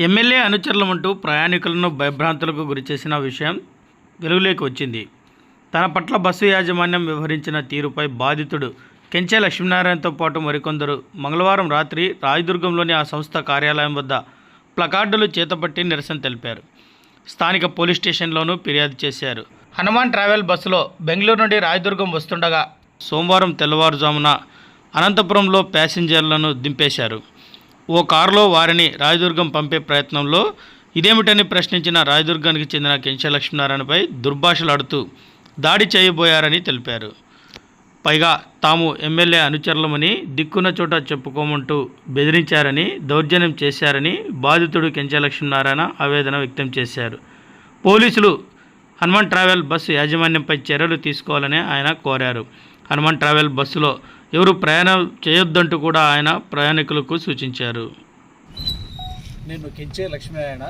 MLA అనుచరులమంటూ ప్రయాణికులను భయభ్రాంతులకు గురిచేసిన విషయం వెలుగులోకి వచ్చింది. తన పట్ల బస్సు యాజమాన్యం వ్యవహరించిన తీరుపై బాధితుడు కెంచే లక్ష్మీనారాయణతో పాటు మరికొందరు మంగళవారం రాత్రి రాయదుర్గంలోని ఆ సంస్థ కార్యాలయం వద్ద ప్లకార్డులు చేతపట్టి నిరసన తెలిపారు. స్థానిక పోలీస్ స్టేషన్లోనూ ఫిర్యాదు చేశారు. హనుమాన్ ట్రావెల్ బస్సులో బెంగళూరు నుండి రాయదుర్గం వస్తుండగా సోమవారం తెల్లవారుజామున అనంతపురంలో ప్యాసింజర్లను దింపేశారు. ఓ కారులో వారిని రాయదుర్గం పంపే ప్రయత్నంలో ఇదేమిటని ప్రశ్నించిన రాయదుర్గానికి చెందిన కెంచ దుర్భాషలు దుర్భాషలాడుతూ దాడి చేయబోయారని తెలిపారు. పైగా తాము ఎమ్మెల్యే అనుచరులమని దిక్కున్న చోట చెప్పుకోమంటూ బెదిరించారని దౌర్జన్యం చేశారని బాధితుడు కెంచలక్ష్మీనారాయణ ఆవేదన వ్యక్తం చేశారు. పోలీసులు హనుమాన్ ట్రావెల్ బస్సు యాజమాన్యంపై చర్యలు తీసుకోవాలని ఆయన కోరారు. హనుమాన్ ట్రావెల్ బస్సులో ఎవరు ప్రయాణం చేయొద్దంటూ కూడా ఆయన ప్రయాణికులకు సూచించారు. నేను Kenche Lakshminarayana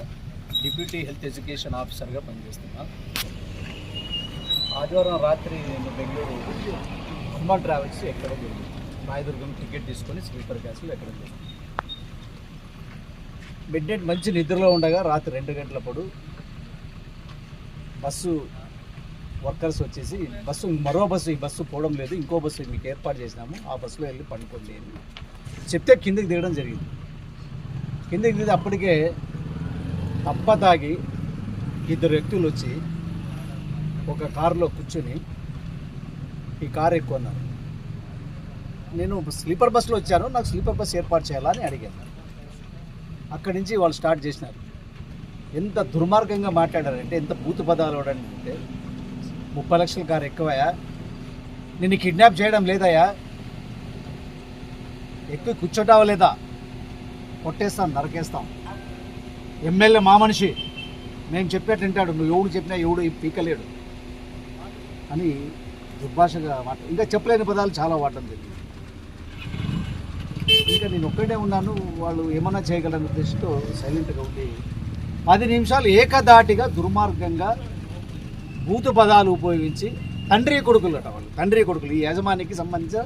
deputy health education ఆఫీసర్గా పనిచేస్తున్నా. ఆదివారం రాత్రి నేను బెంగళూరు హనుమాన్ ట్రావెల్స్ ఎక్కడ రాయదుర్గం టికెట్ తీసుకొని స్లీపర్ క్లాస్లో ఎక్కడ మిడ్ నైట్ మంచి నిద్రలో ఉండగా రాత్రి రెండు గంటలప్పుడు బస్సు వర్కర్స్ వచ్చేసి బస్సు మరో బస్సు ఈ బస్సు పోవడం లేదు ఇంకో బస్సు మీకు ఏర్పాటు చేసినాము ఆ బస్సులో వెళ్ళి పండుకోండి అని చెప్తే కిందకి దిగడం జరిగింది. కిందకి దిగి అప్పటికే తప్ప తాగి ఇద్దరు వ్యక్తులు వచ్చి ఒక కారులో కూర్చొని ఈ కారు ఎక్కువన్నారు. నేను స్లీపర్ బస్సులో వచ్చాను నాకు స్లీపర్ బస్ ఏర్పాటు చేయాలని అడిగాను. అక్కడి నుంచి వాళ్ళు స్టార్ట్ చేసినారు. ఎంత దుర్మార్గంగా మాట్లాడారంటే ఎంత బూతు పదాలు అంటే ముప్పై లక్షల కారు ఎక్కువయా నిన్ను కిడ్నాప్ చేయడం లేదయ్యా. ఎక్కువ కూర్చోటావా లేదా కొట్టేస్తాం నరకేస్తాం. ఎమ్మెల్యే మా మనిషి మేము చెప్పేట్టు వింటాడు. నువ్వు ఎవడు చెప్పినా ఎవడు పీకలేడు. అని దుర్భాషగా మాట. ఇంకా చెప్పలేని పదాలు చాలా వాడటం జరిగింది. ఇంకా నేను ఒక్కడే ఉన్నాను. వాళ్ళు ఏమన్నా చేయగలరన్న ఉద్దేశంతో సైలెంట్గా ఉండి పది నిమిషాలు ఏకదాటిగా దుర్మార్గంగా బూతు పదాలు ఉపయోగించి తండ్రి కొడుకులు అట వాళ్ళు. తండ్రి కొడుకులు ఈ యజమానికి సంబంధించిన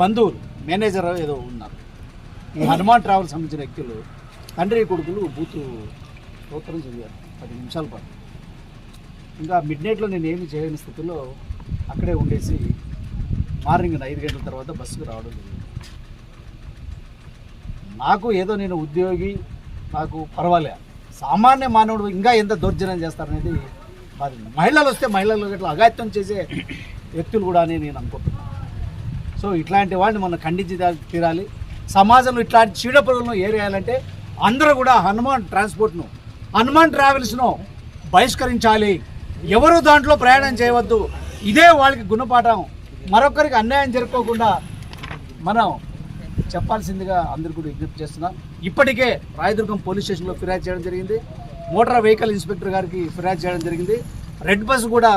బంధువులు మేనేజర్ ఏదో ఉన్నారు. ఈ హనుమాన్ ట్రావెల్ సంబంధించిన వ్యక్తులు తండ్రి కొడుకులు బూతు స్తోత్రం చదివారు పది నిమిషాల పాటు. ఇంకా మిడ్ నైట్లో నేను ఏమి చేయని స్థితిలో అక్కడే ఉండేసి మార్నింగ్ ఐదు గంటల తర్వాత బస్సుకు రావడం జరిగింది. నాకు ఏదో నేను ఉద్యోగి నాకు పర్వాలే. సామాన్య మానవుడు ఇంకా ఎంత దౌర్జన్యం చేస్తారనేది మహిళలు వస్తే మహిళలు ఇట్లా అగాత్యం చేసే వ్యక్తులు కూడా అని నేను అనుకుంటున్నాను సో ఇట్లాంటి వాడిని మనం ఖండించి తీరాలి. సమాజంలో ఇట్లాంటి చీడపురుగులను ఏరేయాలంటే అందరూ కూడా హనుమాన్ ట్రాన్స్పోర్ట్ను హనుమాన్ ట్రావెల్స్ను బహిష్కరించాలి. ఎవరు దాంట్లో ప్రయాణం చేయవద్దు. ఇదే వాళ్ళకి గుణపాఠం. మరొకరికి అన్యాయం జరుపుకోకుండా మనం చెప్పాల్సిందిగా అందరికీ కూడా విజ్ఞప్తి చేస్తున్నాం. ఇప్పటికే రాయదుర్గం పోలీస్ స్టేషన్లో ఫిర్యాదు చేయడం జరిగింది. మోటార్ వెహికల్ ఇన్స్పెక్టర్ గారికి ఫిర్యాదు చేయడం జరిగింది. రెడ్ బస్ కూడా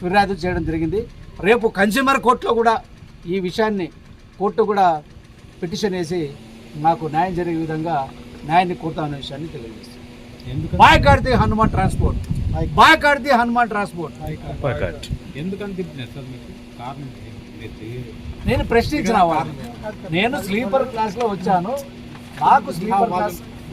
ఫిర్యాదు చేయడం జరిగింది. రేపు కన్స్యూమర్ కోర్టులో కూడా ఈ విషయాన్ని కోర్టు కూడా పిటిషన్ వేసి మాకు న్యాయం జరిగే విధంగా న్యాయాన్ని కోరుతామనే విషయాన్ని తెలియజేస్తాం బాయ్ కార్తి హనుమాన్ ట్రాన్స్పోర్ట్. బాయ్ కార్తి హనుమాన్ ట్రాన్స్పోర్ట్. నేను ప్రశ్నించిన. నేను స్లీపర్ క్లాస్లో వచ్చాను నాకు స్లీపర్ క్లాస్